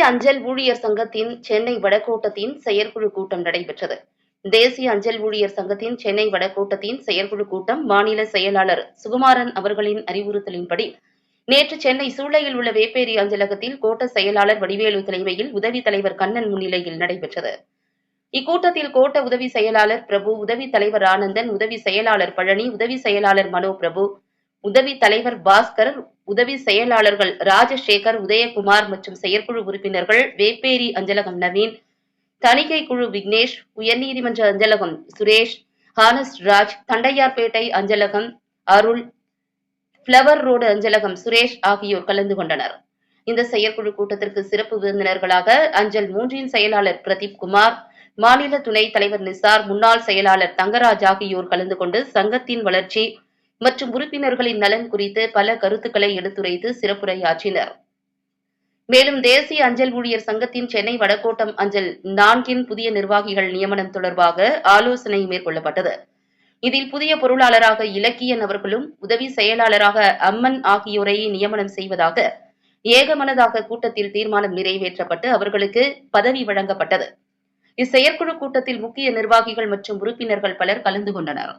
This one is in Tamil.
தேசிய அஞ்சல் ஊழியர் சங்கத்தின் சென்னை வடகோட்டத்தின் செயற்குழு கூட்டம் நடைபெற்றது. தேசிய அஞ்சல் ஊழியர் சங்கத்தின் சென்னை வடகோட்டத்தின் செயற்குழு கூட்டம் மாநில செயலாளர் சுகுமாரன் அவர்களின் அறிவுறுத்தலின்படி நேற்று சென்னை சூளையில் உள்ள வேப்பேரி அஞ்சலகத்தில் கோட்ட செயலாளர் வடிவேலு தலைமையில் உதவி தலைவர் கண்ணன் முன்னிலையில் நடைபெற்றது. இக்கூட்டத்தில் கோட்ட உதவி செயலாளர் பிரபு உதவி தலைவர் ஆனந்தன் உதவி செயலாளர் பழனி உதவி செயலாளர் மனோ பிரபு உதவி தலைவர் பாஸ்கர் உதவி செயலாளர்கள் ராஜசேகர் உதயகுமார் மற்றும் செயற்குழு உறுப்பினர்கள் வேப்பேரி அஞ்சலகம் நவீன் தணிக்கை குழு விக்னேஷ் உயர்நீதிமன்ற அஞ்சலகம் சுரேஷ் ஹானஸ் ராஜ் தண்டையார்பேட்டை அஞ்சலகம் அருள் பிளவர் ரோடு அஞ்சலகம் சுரேஷ் ஆகியோர் கலந்து கொண்டனர். இந்த செயற்குழு கூட்டத்திற்கு சிறப்பு விருந்தினர்களாக அஞ்சல் மூன்றின் செயலாளர் பிரதீப் குமார் மாநில துணைத் தலைவர் நிசார் முன்னாள் செயலாளர் தங்கராஜ் ஆகியோர் கலந்து கொண்டு சங்கத்தின் வளர்ச்சி மற்றும் உறுப்பினர்களின் நலன் குறித்து பல கருத்துக்களை எடுத்துரைத்து சிறப்புரையாற்றினர். மேலும் தேசிய அஞ்சல் ஊழியர் சங்கத்தின் சென்னை வடகோட்டம் அஞ்சல் நான்கின் புதிய நிர்வாகிகள் நியமனம் தொடர்பாக ஆலோசனை மேற்கொள்ளப்பட்டது. இதில் புதிய பொருளாளராக இலக்கியன் அவர்களும் உதவி செயலாளராக அம்மன் ஆகியோரை நியமனம் செய்வதாக ஏகமனதாக கூட்டத்தில் தீர்மானம் நிறைவேற்றப்பட்டு அவர்களுக்கு பதவி வழங்கப்பட்டது. இச்செயற்குழு கூட்டத்தில் முக்கிய நிர்வாகிகள் மற்றும் உறுப்பினர்கள் பலர் கலந்து கொண்டனர்.